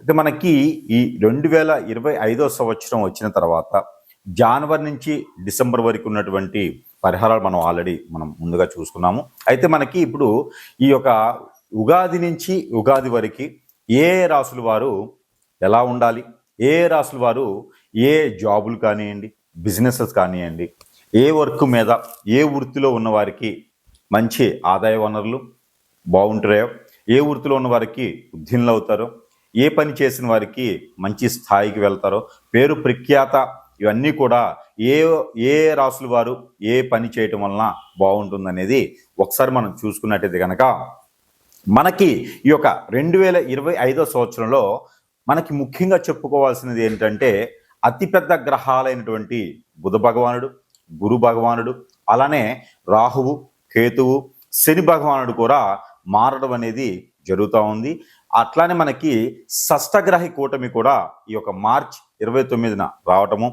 అయితే మనకి ఈ రెండు వేల ఇరవై ఐదో సంవత్సరం వచ్చిన తర్వాత జనవరి నుంచి డిసెంబర్ వరకు ఉన్నటువంటి పరిహారాలు మనం ఆల్రెడీ మనం ముందుగా చూసుకున్నాము. అయితే మనకి ఇప్పుడు ఈ యొక్క ఉగాది నుంచి ఉగాది వరకు ఏ రాసుల వారు ఎలా ఉండాలి? ఏ రాసుల వారు ఏ జాబులు కానివ్వండి బిజినెసెస్ కానివ్వండి ఏ వర్క్ మీద ఏ వృత్తిలో ఉన్న వారికి మంచి ఆదాయ వనరులు బాగుంటాయో ఏ వృత్తిలో ఉన్న వారికి ఉద్యనులు అవుతారో ఏ పని చేసిన వారికి మంచి స్థాయికి వెళ్తారో పేరు ప్రఖ్యాత ఇవన్నీ కూడా ఏ ఏ రాసుల వారు ఏ పని చేయటం వలన బాగుంటుందనేది ఒకసారి మనం చూసుకున్నట్టయితే కనుక మనకి ఈ యొక్క రెండు వేల ఇరవై ఐదో సంవత్సరంలో మనకి ముఖ్యంగా చెప్పుకోవాల్సినది ఏంటంటే అతిపెద్ద గ్రహాలైనటువంటి బుధ భగవానుడు గురు భగవానుడు అలానే రాహువు కేతువు శని భగవానుడు కూడా మారడం అనేది జరుగుతూ ఉంది. అట్లానే మనకి షష్టగ్రహి కూటమి కూడా ఈ యొక్క మార్చ్ ఇరవై తొమ్మిదిన రావటము.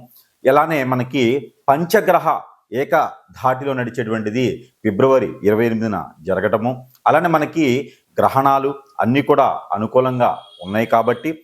ఇలానే మనకి పంచగ్రహ ఏక ధాటిలో నడిచేటువంటిది ఫిబ్రవరి ఇరవై ఎనిమిదిన జరగటము. అలానే మనకి గ్రహణాలు అన్నీ కూడా అనుకూలంగా ఉన్నాయి కాబట్టి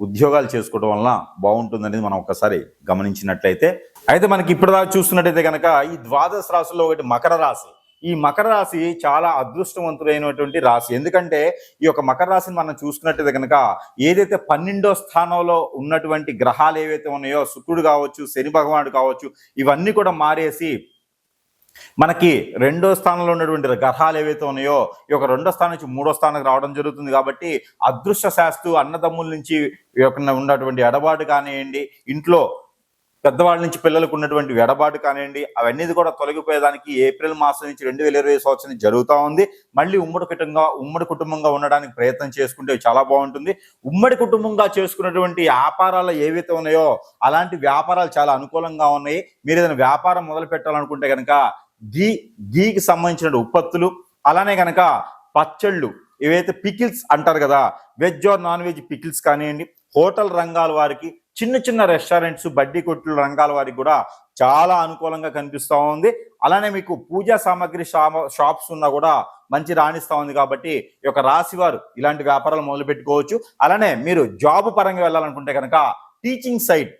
ఉద్యోగాలు చేసుకోవడం వలన బాగుంటుందనేది మనం ఒకసారి గమనించినట్లయితే. అయితే మనకి ఇప్పటిదాకా చూస్తున్నట్టయితే కనుక ఈ ద్వాదశ రాశుల్లో ఒకటి మకర రాశి. ఈ మకర రాశి చాలా అదృష్టవంతుడైనటువంటి రాశి. ఎందుకంటే ఈ యొక్క మకర రాశిని మనం చూసుకున్నట్టయితే కనుక ఏదైతే పన్నెండో స్థానంలో ఉన్నటువంటి గ్రహాలు ఏవైతే ఉన్నాయో శుక్రుడు కావచ్చు శని భగవానుడు కావచ్చు ఇవన్నీ కూడా మారేసి మనకి రెండో స్థానంలో ఉన్నటువంటి గ్రహాలు ఏవైతే ఉన్నాయో ఈ యొక్క రెండో స్థానం నుంచి మూడో స్థానానికి రావడం జరుగుతుంది కాబట్టి అదృష్ట శాస్తు అన్నదమ్ముల నుంచి ఉన్నటువంటి ఎడబాటు కానివ్వండి ఇంట్లో పెద్దవాళ్ళ నుంచి పిల్లలకు ఉన్నటువంటి వెడబాటు కానివ్వండి అవన్నీ కూడా తొలగిపోయేదానికి ఏప్రిల్ మాసం నుంచి రెండు వేల ఇరవై సంవత్సరం జరుగుతూ ఉంది. మళ్ళీ ఉమ్మడి కుటుంబంగా ఉమ్మడి కుటుంబంగా ఉండడానికి ప్రయత్నం చేసుకుంటే చాలా బాగుంటుంది. ఉమ్మడి కుటుంబంగా చేసుకున్నటువంటి వ్యాపారాలు ఏవైతే ఉన్నాయో అలాంటి వ్యాపారాలు చాలా అనుకూలంగా ఉన్నాయి. మీరు ఏదైనా వ్యాపారం మొదలు పెట్టాలనుకుంటే కనుక గీ గీకి సంబంధించిన ఉత్పత్తులు అలానే కనుక పచ్చళ్ళు ఏవైతే పికిల్స్ అంటారు కదా veg or non veg pickles కానివ్వండి హోటల్ రంగాల వారికి చిన్న చిన్న రెస్టారెంట్స్ బడ్డీ కొట్లు రంగాల వారికి కూడా చాలా అనుకూలంగా కనిపిస్తూ ఉంది. అలానే మీకు పూజా సామాగ్రి షాప్స్ ఉన్నా కూడా మంచి రాణిస్తూ ఉంది కాబట్టి ఈ యొక్క రాశి వారు ఇలాంటి వ్యాపారాలు మొదలు పెట్టుకోవచ్చు అలానే మీరు జాబ్ పరంగా వెళ్ళాలనుకుంటే కనుక టీచింగ్ సైడ్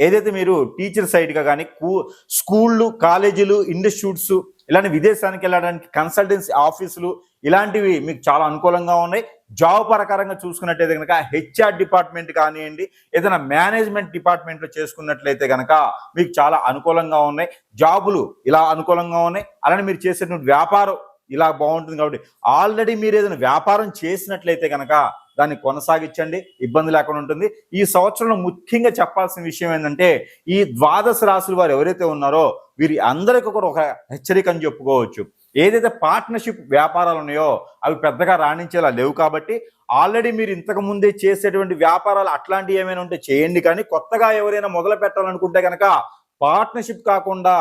ఏదైతే మీరు టీచర్ సైడ్గా కానీ కానీ స్కూళ్ళు కాలేజీలు ఇన్స్టిట్యూట్స్ ఇలాంటి విదేశానికి వెళ్ళడానికి కన్సల్టెన్సీ ఆఫీసులు ఇలాంటివి మీకు చాలా అనుకూలంగా ఉన్నాయి. జాబ్ ప్రకారంగా చూసుకున్నట్టయితే కనుక హెచ్ఆర్ డిపార్ట్మెంట్ కానివ్వండి ఏదైనా మేనేజ్మెంట్ డిపార్ట్మెంట్లో చేసుకున్నట్లయితే కనుక మీకు చాలా అనుకూలంగా ఉన్నాయి. జాబులు ఇలా అనుకూలంగా ఉన్నాయి. అలానే మీరు చేసేటువంటి వ్యాపారం ఇలా బాగుంటుంది కాబట్టి ఆల్రెడీ మీరు ఏదైనా వ్యాపారం చేసినట్లయితే కనుక దాన్ని కొనసాగించండి ఇబ్బంది లేకుండా ఉంటుంది. ఈ సంవత్సరంలో ముఖ్యంగా చెప్పాల్సిన విషయం ఏంటంటే ఈ ద్వాదశ రాశుల వారు ఎవరైతే ఉన్నారో వీరి అందరికీ కూడా ఒక హెచ్చరిక అని చెప్పుకోవచ్చు. ఏదైతే పార్ట్నర్షిప్ వ్యాపారాలు ఉన్నాయో అవి పెద్దగా రాణించేలా లేవు కాబట్టి ఆల్రెడీ మీరు ఇంతకు ముందే చేసేటువంటి వ్యాపారాలు అట్లాంటివి ఏమైనా ఉంటే చేయండి. కానీ కొత్తగా ఎవరైనా మొదలు పెట్టాలనుకుంటే కనుక పార్ట్నర్షిప్ కాకుండా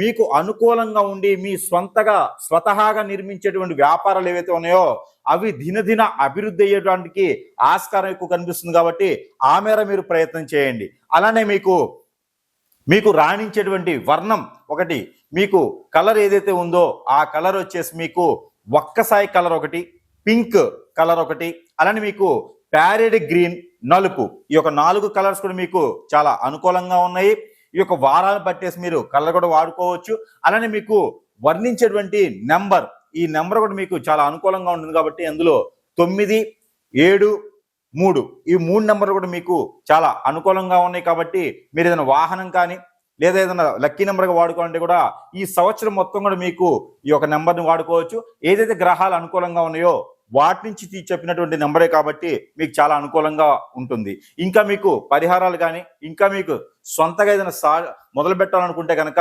మీకు అనుకూలంగా ఉండి మీ స్వంతగా స్వతహాగా నిర్మించేటువంటి వ్యాపారాలు ఏవైతే ఉన్నాయో అవి దినదిన అభివృద్ధి అయ్యేటానికి ఆస్కారం ఎక్కువ కనిపిస్తుంది కాబట్టి ఆ మేర మీరు ప్రయత్నం చేయండి. అలానే మీకు మీకు రాణించేటువంటి వర్ణం ఒకటి మీకు కలర్ ఏదైతే ఉందో ఆ కలర్ వచ్చేసి మీకు ఒక్కసాయి కలర్ ఒకటి పింక్ కలర్ ఒకటి అలానే మీకు ప్యారెడ్ గ్రీన్ నలుపు. ఈ యొక్క నాలుగు కలర్స్ కూడా మీకు చాలా అనుకూలంగా ఉన్నాయి. ఈ యొక్క వారాలు పట్టేసి మీరు కలర్ కూడా వాడుకోవచ్చు. అలానే మీకు వర్ణించేటువంటి నెంబర్ ఈ నెంబర్ కూడా మీకు చాలా అనుకూలంగా ఉంటుంది కాబట్టి అందులో తొమ్మిది ఏడు మూడు. ఈ మూడు నెంబర్లు కూడా మీకు చాలా అనుకూలంగా ఉన్నాయి కాబట్టి మీరు ఏదైనా వాహనం కానీ లేదా ఏదైనా లక్కీ నెంబర్గా వాడుకోవాలంటే కూడా ఈ సంవత్సరం మొత్తం కూడా మీకు ఈ యొక్క నెంబర్ని వాడుకోవచ్చు. ఏదైతే గ్రహాలు అనుకూలంగా ఉన్నాయో వాటి నుంచి చెప్పినటువంటి నెంబరే కాబట్టి మీకు చాలా అనుకూలంగా ఉంటుంది. ఇంకా మీకు పరిహారాలు కానీ ఇంకా మీకు సొంతగా ఏదైనా సా మొదలు పెట్టాలనుకుంటే కనుక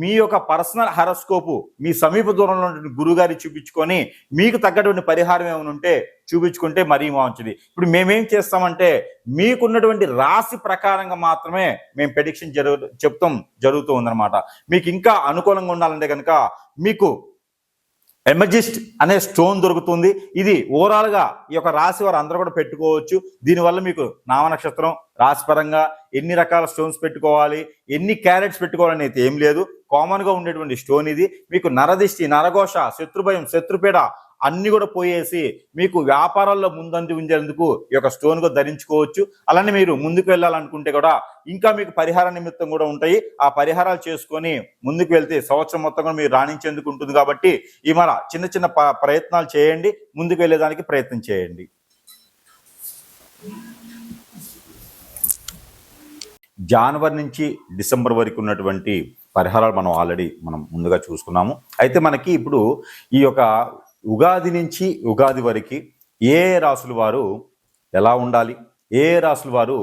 మీ యొక్క పర్సనల్ హరస్కోపు మీ సమీప దూరంలో ఉన్నటువంటి గురువు చూపించుకొని మీకు తగ్గటువంటి పరిహారం ఏమైనా ఉంటే చూపించుకుంటే మరీ బాగుంటుంది. ఇప్పుడు మేమేం చేస్తామంటే మీకున్నటువంటి రాశి ప్రకారంగా మాత్రమే మేము ప్రెడిక్షన్ జరుగు చెప్తాం జరుగుతూ ఉందన్నమాట. మీకు ఇంకా అనుకూలంగా ఉండాలంటే కనుక మీకు ఎమజిస్ట్ అనే స్టోన్ దొరుకుతుంది. ఇది ఓవరాల్గా ఈ యొక్క రాశి వారు అందరూ కూడా పెట్టుకోవచ్చు. దీనివల్ల మీకు నామ నక్షత్రం రాశిపరంగా ఎన్ని రకాల స్టోన్స్ పెట్టుకోవాలి ఎన్ని క్యారెట్స్ పెట్టుకోవాలని అయితే ఏం లేదు. కామన్గా ఉండేటువంటి స్టోన్ ఇది. మీకు నరదిష్టి నరఘోష శత్రుభయం శత్రుపీడ అన్ని కూడా పోయేసి మీకు వ్యాపారాల్లో ముందంటి ఉంచేందుకు ఈ యొక్క స్టోన్ కూడా ధరించుకోవచ్చు. అలానే మీరు ముందుకు వెళ్ళాలనుకుంటే కూడా ఇంకా మీకు పరిహార నిమిత్తం కూడా ఉంటాయి. ఆ పరిహారాలు చేసుకొని ముందుకు వెళ్తే సంవత్సరం మొత్తం కూడా మీరు రాణించేందుకు ఉంటుంది కాబట్టి ఈ మన చిన్న చిన్న ప్రయత్నాలు చేయండి. ముందుకు వెళ్ళేదానికి ప్రయత్నం చేయండి. జనవరి నుంచి డిసెంబర్ వరకు ఉన్నటువంటి పరిహారాలు మనం ఆల్రెడీ మనం ముందుగా చూసుకున్నాము. అయితే మనకి ఇప్పుడు ఈ యొక్క ఉగాది నుంచి ఉగాది వరకు ఏ రాసుల వారు ఎలా ఉండాలి? ఏ రాసుల వారు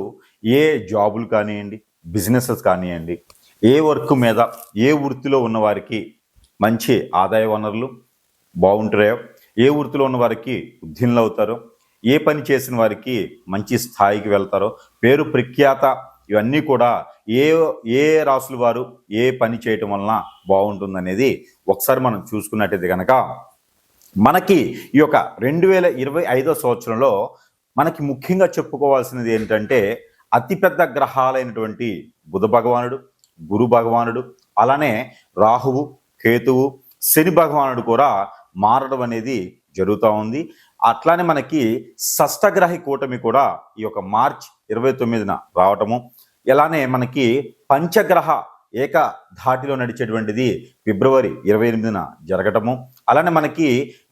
ఏ జాబులు కానివ్వండి బిజినెసెస్ కానివ్వండి ఏ వర్క్ మీద ఏ వృత్తిలో ఉన్నవారికి మంచి ఆదాయ వనరులు బాగుంటాయో ఏ వృత్తిలో ఉన్న వారికి అవుతారో ఏ పని చేసిన వారికి మంచి స్థాయికి వెళ్తారో పేరు ప్రఖ్యాత ఇవన్నీ కూడా ఏ ఏ రాసుల వారు ఏ పని చేయటం వలన బాగుంటుందనేది ఒకసారి మనం చూసుకున్నట్టయితే కనుక మనకి ఈ యొక్క రెండు వేల ఇరవై ఐదో సంవత్సరంలో మనకి ముఖ్యంగా చెప్పుకోవాల్సినది ఏంటంటే అతిపెద్ద గ్రహాలైనటువంటి బుధ భగవానుడు గురు భగవానుడు అలానే రాహువు కేతువు శని భగవానుడు కూడా మారడం అనేది జరుగుతూ ఉంది. అట్లానే మనకి షష్టగ్రహి కూటమి కూడా ఈ యొక్క మార్చ్ ఇరవై తొమ్మిదిన రావటము. ఇలానే మనకి పంచగ్రహ ఏక ధాటిలో నడిచేటువంటిది ఫిబ్రవరి ఇరవై ఎనిమిదిన జరగటము. అలానే మనకి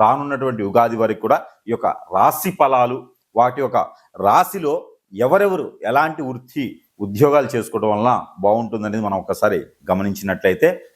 రానున్నటువంటి ఉగాది వరకు కూడా ఈ యొక్క రాశి ఫలాలు వాటి యొక్క రాశిలో ఎవరెవరు ఎలాంటి వృత్తి ఉద్యోగాలు చేసుకోవడం వలన బాగుంటుందనేది మనం ఒకసారి గమనించినట్లయితే